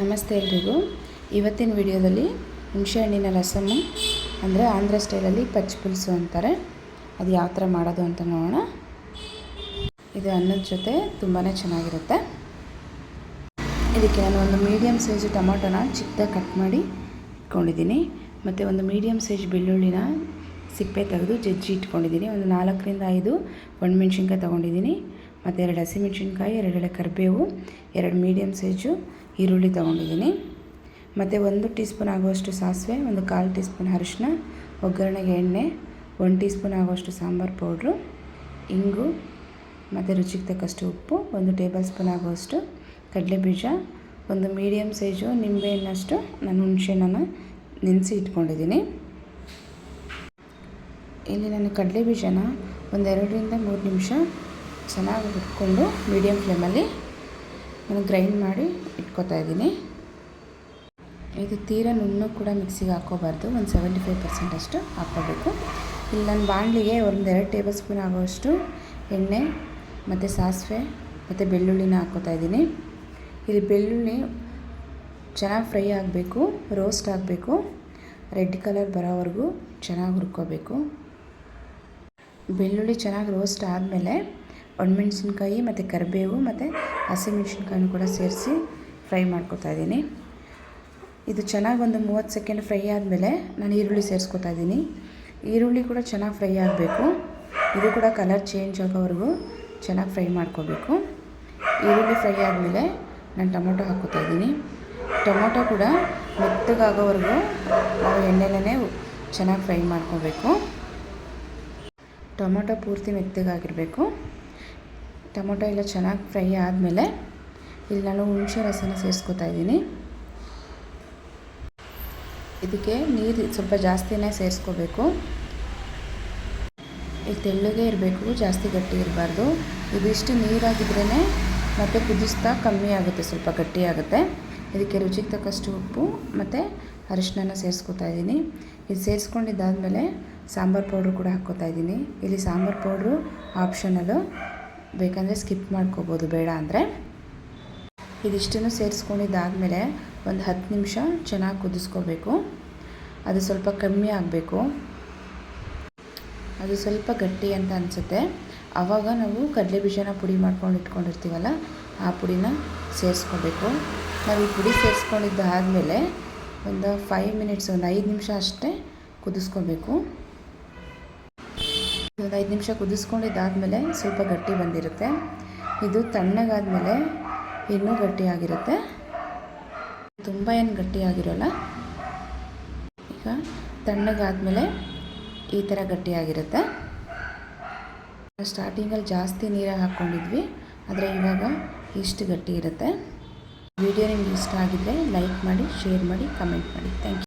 ನಮಸ್ತೆ ಎಲ್ರಿಗೂ. ಇವತ್ತಿನ ವಿಡಿಯೋದಲ್ಲಿ ಹುಣಸೆಹಣ್ಣಿನ ರಸಮು ಅಂದರೆ ಆಂಧ್ರ ಸ್ಟೈಲಲ್ಲಿ ಪಚ್ಚ ಪುಲ್ಸು ಅಂತಾರೆ. ಅದು ಯಾವ ಥರ ಮಾಡೋದು ಅಂತ ನೋಡೋಣ. ಇದು ಅನ್ನದ ಜೊತೆ ತುಂಬಾ ಚೆನ್ನಾಗಿರುತ್ತೆ. ಇದಕ್ಕೆ ನಾನು ಒಂದು ಮೀಡಿಯಮ್ ಸೈಜ್ ಟೊಮೊಟೊನ ಚಿಕ್ಕದಾಗಿ ಕಟ್ ಮಾಡಿ ಇಟ್ಕೊಂಡಿದ್ದೀನಿ. ಮತ್ತು ಒಂದು ಮೀಡಿಯಮ್ ಸೈಜ್ ಬೆಳ್ಳುಳ್ಳಿನ ಸಿಪ್ಪೆ ತೆಗೆದು ಜಜ್ಜಿ ಇಟ್ಕೊಂಡಿದ್ದೀನಿ. ಒಂದು ನಾಲ್ಕರಿಂದ ಐದು ಒಣಮೆಣ್ಸಿನ್ಕಾಯಿ ತೊಗೊಂಡಿದ್ದೀನಿ. ಮತ್ತು ಎರಡು ಹಸಿಮೆಣ್ಸಿನ್ಕಾಯಿ ಎರಡೆರಡು ಕರಿಬೇವು, ಎರಡು ಮೀಡಿಯಮ್ ಸೈಜು ಈರುಳ್ಳಿ ತೊಗೊಂಡಿದ್ದೀನಿ. ಮತ್ತು ಒಂದು ಟೀ ಸ್ಪೂನ್ ಆಗುವಷ್ಟು ಸಾಸಿವೆ, ಒಂದು ಕಾಲು ಟೀ ಸ್ಪೂನ್ ಅರಿಶಿನ ಒಗ್ಗರಣೆಗೆ ಎಣ್ಣೆ, ಒಂದು ಟೀ ಸ್ಪೂನ್ ಆಗುವಷ್ಟು ಸಾಂಬಾರು ಪೌಡ್ರು, ಇಂಗು, ಮತ್ತು ರುಚಿಗೆ ತಕ್ಕಷ್ಟು ಉಪ್ಪು, ಒಂದು ಟೇಬಲ್ ಸ್ಪೂನ್ ಆಗುವಷ್ಟು ಕಡಲೆಬೀಜ, ಒಂದು ಮೀಡಿಯಮ್ ಸೈಜು ನಿಂಬೆಹಣ್ಣಷ್ಟು ನಾನು ಹುಣಸೆಹಣ್ಣನ್ನು ನೆನೆಸಿ ಇಟ್ಕೊಂಡಿದ್ದೀನಿ. ಇಲ್ಲಿ ನಾನು ಕಡಲೆ ಬೀಜನ ಒಂದೆರಡರಿಂದ ಮೂರು ನಿಮಿಷ ಚೆನ್ನಾಗಿ ಹುರ್ಕೊಂಡು ಮೀಡಿಯಮ್ ಫ್ಲೇಮಲ್ಲಿ ನಾನು ಗ್ರೈಂಡ್ ಮಾಡಿ ಇಟ್ಕೊತಾ ಇದ್ದೀನಿ. ಇದು ತೀರಾ ನುಣ್ಣು ಕೂಡ ಮಿಕ್ಸಿಗೆ ಹಾಕೋಬಾರ್ದು ಒಂದು ಸೆವೆಂಟಿ ಫೈವ್ ಪರ್ಸೆಂಟ್ ಅಷ್ಟು ಹಾಕ್ಕೋಬೇಕು. ಇಲ್ಲಿ ನಾನು ಬಾಣಲಿಗೆ ಒಂದು ಎರಡು ಟೇಬಲ್ ಸ್ಪೂನ್ ಆಗೋಷ್ಟು ಎಣ್ಣೆ ಮತ್ತು ಸಾಸಿವೆ ಮತ್ತು ಬೆಳ್ಳುಳ್ಳಿನ ಹಾಕ್ಕೋತಾ ಇದ್ದೀನಿ. ಇಲ್ಲಿ ಬೆಳ್ಳುಳ್ಳಿ ಚೆನ್ನಾಗಿ ಫ್ರೈ ಆಗಬೇಕು, ರೋಸ್ಟ್ ಆಗಬೇಕು, ರೆಡ್ ಕಲರ್ ಬರೋವರೆಗೂ ಚೆನ್ನಾಗಿ ಹುರ್ಕೋಬೇಕು. ಬೆಳ್ಳುಳ್ಳಿ ಚೆನ್ನಾಗಿ ರೋಸ್ಟ್ ಆದಮೇಲೆ ಒಣಮೆಣ್ಸಿನ್ಕಾಯಿ ಮತ್ತು ಕರಿಬೇವು ಮತ್ತು ಹಸಿಮೆಣ್ಸಿನ್ಕಾಯಿನೂ ಕೂಡ ಸೇರಿಸಿ ಫ್ರೈ ಮಾಡ್ಕೊತಾ ಇದ್ದೀನಿ. ಇದು ಚೆನ್ನಾಗಿ ಒಂದು ಮೂವತ್ತು ಸೆಕೆಂಡ್ ಫ್ರೈ ಆದಮೇಲೆ ನಾನು ಈರುಳ್ಳಿ ಸೇರಿಸ್ಕೊತಾ ಇದ್ದೀನಿ. ಈರುಳ್ಳಿ ಕೂಡ ಚೆನ್ನಾಗಿ ಫ್ರೈ ಆಗಬೇಕು. ಇದು ಕೂಡ ಕಲರ್ ಚೇಂಜ್ ಆಗೋವರೆಗೂ ಚೆನ್ನಾಗಿ ಫ್ರೈ ಮಾಡ್ಕೋಬೇಕು. ಈರುಳ್ಳಿ ಫ್ರೈ ಆದಮೇಲೆ ನಾನು ಟೊಮೊಟೊ ಹಾಕೋತಾ ಇದ್ದೀನಿ. ಟೊಮೊಟೊ ಕೂಡ ಮೆತ್ತಗಾಗೋವರೆಗೂ ನಾವು ಎಣ್ಣೆಲೇ ಚೆನ್ನಾಗಿ ಫ್ರೈ ಮಾಡ್ಕೋಬೇಕು. ಟೊಮೊಟೊ ಪೂರ್ತಿ ಮೆತ್ತಗಾಗಿರಬೇಕು. ಟೊಮೊಟೊ ಎಲ್ಲ ಚೆನ್ನಾಗಿ ಫ್ರೈ ಆದಮೇಲೆ ಇಲ್ಲಿ ನಾನು ಹುಣಸೆ ರಸನ ಸೇರಿಸ್ಕೊತಾ ಇದ್ದೀನಿ. ಇದಕ್ಕೆ ನೀರು ಸ್ವಲ್ಪ ಜಾಸ್ತಿನೇ ಸೇರಿಸ್ಕೋಬೇಕು. ಇದು ತೆಳ್ಳಗೆ ಇರಬೇಕು, ಜಾಸ್ತಿ ಗಟ್ಟಿ ಇರಬಾರ್ದು. ಇದಿಷ್ಟು ನೀರಾಗಿದ್ರೇ ಮತ್ತು ಕುದಿಸ್ತಾ ಕಮ್ಮಿ ಆಗುತ್ತೆ, ಸ್ವಲ್ಪ ಗಟ್ಟಿ ಆಗುತ್ತೆ. ಇದಕ್ಕೆ ರುಚಿಗೆ ತಕ್ಕಷ್ಟು ಉಪ್ಪು ಮತ್ತು ಅರಿಶಿನ ಸೇರಿಸ್ಕೊತಾ ಇದ್ದೀನಿ. ಇದು ಸೇರಿಸ್ಕೊಂಡಿದ್ದಾದಮೇಲೆ ಸಾಂಬಾರು ಪೌಡ್ರು ಕೂಡ ಹಾಕ್ಕೋತಾ ಇದ್ದೀನಿ. ಇಲ್ಲಿ ಸಾಂಬಾರು ಪೌಡ್ರು ಆಪ್ಷನಲ್ಲು ಬೇಕಂದರೆ ಸ್ಕಿಪ್ ಮಾಡ್ಕೋಬೋದು, ಬೇಡ ಅಂದರೆ. ಇದಿಷ್ಟನ್ನು ಸೇರಿಸ್ಕೊಂಡಿದ್ದಾದಮೇಲೆ ಒಂದು ಹತ್ತು ನಿಮಿಷ ಚೆನ್ನಾಗಿ ಕುದಿಸ್ಕೋಬೇಕು. ಅದು ಸ್ವಲ್ಪ ಕಮ್ಮಿ ಆಗಬೇಕು. ಅದು ಸ್ವಲ್ಪ ಗಟ್ಟಿ ಅಂತ ಅನಿಸುತ್ತೆ. ಆವಾಗ ನಾವು ಕಡಲೆ ಬೀಜನ ಪುಡಿ ಮಾಡ್ಕೊಂಡು ಇಟ್ಕೊಂಡಿರ್ತೀವಲ್ಲ, ಆ ಪುಡಿನ ಸೇರಿಸ್ಕೋಬೇಕು. ನಾವು ಈ ಪುಡಿ ಸೇರಿಸ್ಕೊಂಡಿದ್ದಾದಮೇಲೆ ಒಂದು ಫೈವ್ ಮಿನಿಟ್ಸ್ ಒಂದು ಐದು ನಿಮಿಷ ಅಷ್ಟೇ ಕುದಿಸ್ಕೋಬೇಕು. ಒಂದು ಐದು ನಿಮಿಷ ಕುದಿಸ್ಕೊಂಡಿದ್ದಾದಮೇಲೆ ಸ್ವಲ್ಪ ಗಟ್ಟಿ ಬಂದಿರುತ್ತೆ. ಇದು ತಣ್ಣಗಾದಮೇಲೆ ಇನ್ನೂ ಗಟ್ಟಿಯಾಗಿರುತ್ತೆ ತುಂಬ ಏನು ಗಟ್ಟಿಯಾಗಿರೋಲ್ಲ ಈಗ ತಣ್ಣಗಾದಮೇಲೆ ಈ ಥರ ಗಟ್ಟಿಯಾಗಿರುತ್ತೆ ಸ್ಟಾರ್ಟಿಂಗಲ್ಲಿ ಜಾಸ್ತಿ ನೀರು ಹಾಕ್ಕೊಂಡಿದ್ವಿ ಆದರೆ ಇವಾಗ ಇಷ್ಟು ಗಟ್ಟಿ ಇರುತ್ತೆ. ವಿಡಿಯೋ ನಿಮ್ಗೆ ಇಷ್ಟ ಆಗಿದ್ದರೆ ಲೈಕ್ ಮಾಡಿ, ಶೇರ್ ಮಾಡಿ, ಕಮೆಂಟ್ ಮಾಡಿ. Thank you